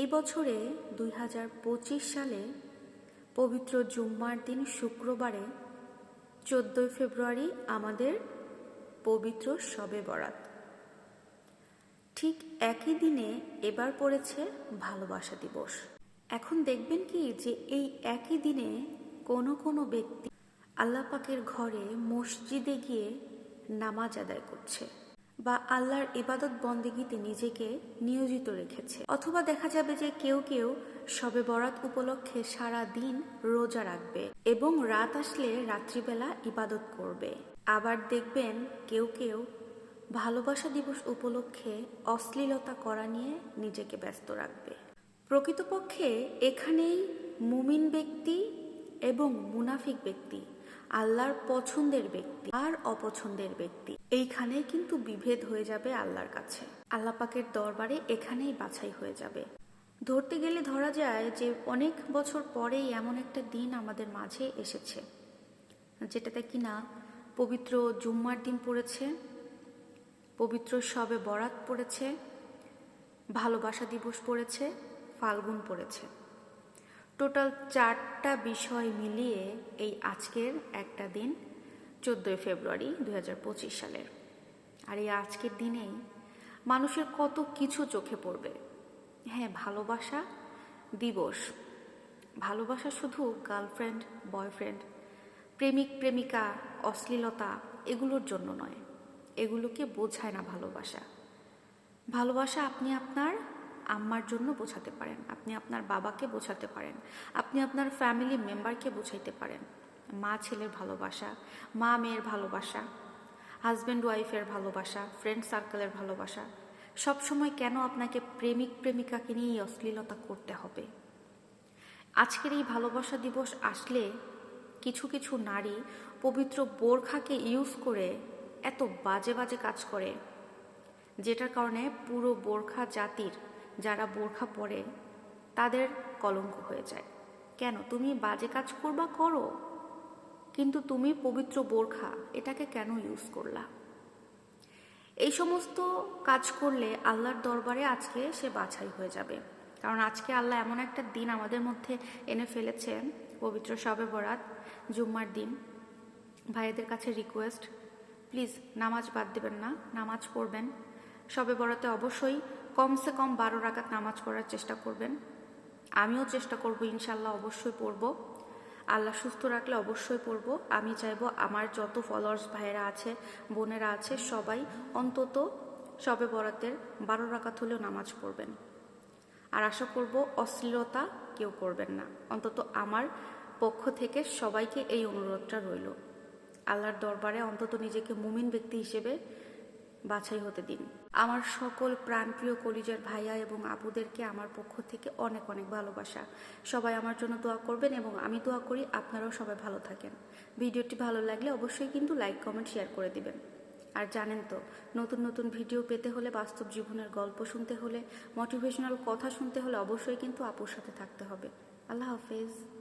এই বছরে দুই হাজার পঁচিশ সালে পবিত্র জুম্মার দিন শুক্রবারে চোদ্দই ফেব্রুয়ারি আমাদের পবিত্র শবে বরাত। ঠিক একই দিনে এবার পড়েছে ভালোবাসা দিবস। এখন দেখবেন কি যে এই একই দিনে কোনো কোনো ব্যক্তি আল্লাপাকের ঘরে মসজিদে গিয়ে নামাজ আদায় করছে। বা আল্লাহর ইবাদত বন্দেগীতে নিজেকে নিয়োজিত রেখেছে। অথবা দেখা যাবে যে কেউ কেউ সবে বরাত উপলক্ষে সারা দিন রোজা রাখবে এবং রাত আসলে রাত্রিবেলা ইবাদত করবে। আবার দেখবেন কেউ কেউ ভালোবাসা দিবস উপলক্ষে অশ্লীলতা করা নিয়ে নিজেকে ব্যস্ত রাখবে। প্রকৃতপক্ষে এখানেই মুমিন ব্যক্তি এবং মুনাফিক ব্যক্তি আল্লাহর পছন্দের ব্যক্তি আর অপছন্দের ব্যক্তি। এইখানেই কিন্তু বিভেদ হয়ে যাবে আল্লাহর কাছে। আল্লাহ পাকের দরবারে এখানেই বাছাই হয়ে যাবে। ধরতে গেলে ধরা যায় যে অনেক বছর পরেই এমন একটা দিন আমাদের মাঝে এসেছে, যেটাতে কিনা পবিত্র জুম্মার দিন পড়েছে, পবিত্র সবে বরাত পড়েছে, ভালোবাসা দিবস পড়েছে, ফাল্গুন পড়েছে। টোটাল চারটা বিষয় মিলিয়ে এই আজকের একটা দিন, চোদ্দোই ফেব্রুয়ারি দু হাজার পঁচিশ সালের। আর এই আজকের দিনেই মানুষের কত কিছু চোখে পড়বে। হ্যাঁ ভালোবাসা দিবস। ভালোবাসা শুধু গার্লফ্রেন্ড, বয়ফ্রেন্ড, প্রেমিক, প্রেমিকা, অশ্লীলতা এগুলোর জন্য নয়। এগুলোকে বোঝায় না ভালোবাসা। ভালোবাসা আপনি আপনার আম্মার জন্য বোঝাতে পারেন, আপনি আপনার বাবাকে বোঝাতে পারেন, আপনি আপনার ফ্যামিলি মেম্বারকে বোঝাইতে পারেন। মা ছেলের ভালোবাসা, মা মেয়ের ভালোবাসা হাজব্যান্ড ওয়াইফের ভালোবাসা ফ্রেন্ড সার্কেলের ভালোবাসা, সব সময় কেন আপনাকে প্রেমিক প্রেমিকাকে নিয়েই অশ্লীলতা করতে হবে? আজকের এই ভালোবাসা দিবস আসলে কিছু কিছু নারী পবিত্র বোরখাকে ইউজ করে এত বাজে বাজে কাজ করে, যেটার কারণে পুরো বোরখা জাতির যারা বোরখা পরে, তাদের কলঙ্ক হয়ে যায়। কেন? তুমি বাজে কাজ করবা, করো। কিন্তু তুমি পবিত্র বোরখা, এটাকে কেন ইউজ করলা? এই সমস্ত কাজ করলে আল্লাহর দরবারে আজকে সে বাছাই হয়ে যাবে। কারণ আজকে আল্লাহ এমন একটা দিন আমাদের মধ্যে এনে ফেলেছে পবিত্র সবে বরাত, জুম্মার দিন। ভাইদের কাছে রিকোয়েস্ট প্লিজ নামাজ বাদ দেবেন না, নামাজ পড়বেন। সবে বরাতে অবশ্যই কমসে কম বারো রাকাত নামাজ পড়ার চেষ্টা করবেন। আমিও চেষ্টা করব ইনশাল্লাহ অবশ্যই পড়ব। আল্লাহ সুস্থ রাখলে অবশ্যই পড়ব। আমি চাইব আমার যত ফলোয়ার্স ভাইয়েরা আছে, বোনেরা আছে, সবাই অন্তত সবে বরাতের বারো রাকাত হলেও নামাজ পড়বেন। আর আশা করব অশ্লীলতা কেউ করবেন না। অন্তত আমার পক্ষ থেকে সবাইকে এই অনুরোধটা রইল। আল্লাহর দরবারে অন্তত নিজেকে মুমিন ব্যক্তি হিসেবে বাছাই হতে দিন। আমার সকল প্রাণপ্রিয় কলিজার ভাইয়া এবং আপুদেরকে আমার পক্ষ থেকে অনেক অনেক ভালোবাসা। সবাই আমার জন্য দোয়া করবেন এবং আমি দোয়া করি আপনারাও সবাই ভালো থাকেন। ভিডিওটি ভালো লাগলে অবশ্যই কিন্তু লাইক, কমেন্ট, শেয়ার করে দিবেন। আর জানেন তো, নতুন নতুন ভিডিও পেতে হলে, বাস্তব জীবনের গল্প শুনতে হলে মোটিভেশনাল কথা শুনতে হলে অবশ্যই কিন্তু আপুর সাথে থাকতে হবে। আল্লাহ হাফেজ।